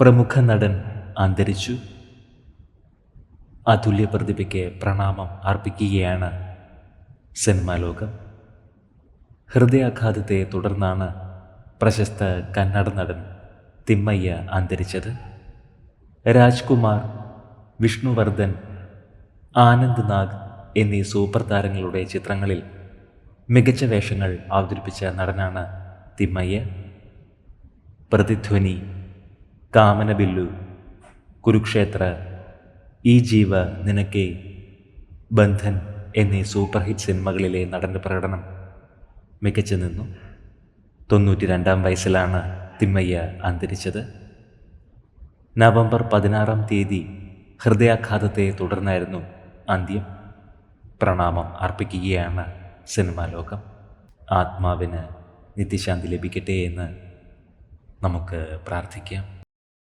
പ്രമുഖ നടൻ അന്തരിച്ചു. അതുല്യ പ്രതിഭയ്ക്ക് പ്രണാമം അർപ്പിക്കുകയാണ് സിനിമാ ലോകം ഹൃദയാഘാതത്തെ തുടർന്നാണ് പ്രശസ്ത കന്നഡ നടൻ തിമ്മയ്യ അന്തരിച്ചത്. രാജ്കുമാർ വിഷ്ണുവർദ്ധൻ ആനന്ദ് നാഗ് എന്നീ സൂപ്പർ താരങ്ങളുടെ ചിത്രങ്ങളിൽ മികച്ച വേഷങ്ങൾ അവതരിപ്പിച്ച നടനാണ് തിമ്മയ്യ. പ്രതിധ്വനി കാമനബില്ലു കുരുക്ഷേത്ര ഈ ജീവ നിനക്കെ ബന്ധൻ എന്നീ സൂപ്പർ ഹിറ്റ് സിനിമകളിലെ നടന്റെ പ്രകടനം. മികച്ചു നിന്നു. തൊണ്ണൂറ്റി രണ്ടാം വയസ്സിലാണ് തിമ്മയ്യ അന്തരിച്ചത്. നവംബർ പതിനാറാം തീയതി ഹൃദയാഘാതത്തെ തുടർന്നായിരുന്നു അന്ത്യം. പ്രണാമം അർപ്പിക്കുകയാണ് സിനിമാ ലോകം. ആത്മാവിന് നിത്യശാന്തി ലഭിക്കട്ടെ എന്ന് നമുക്ക് പ്രാർത്ഥിക്കാം.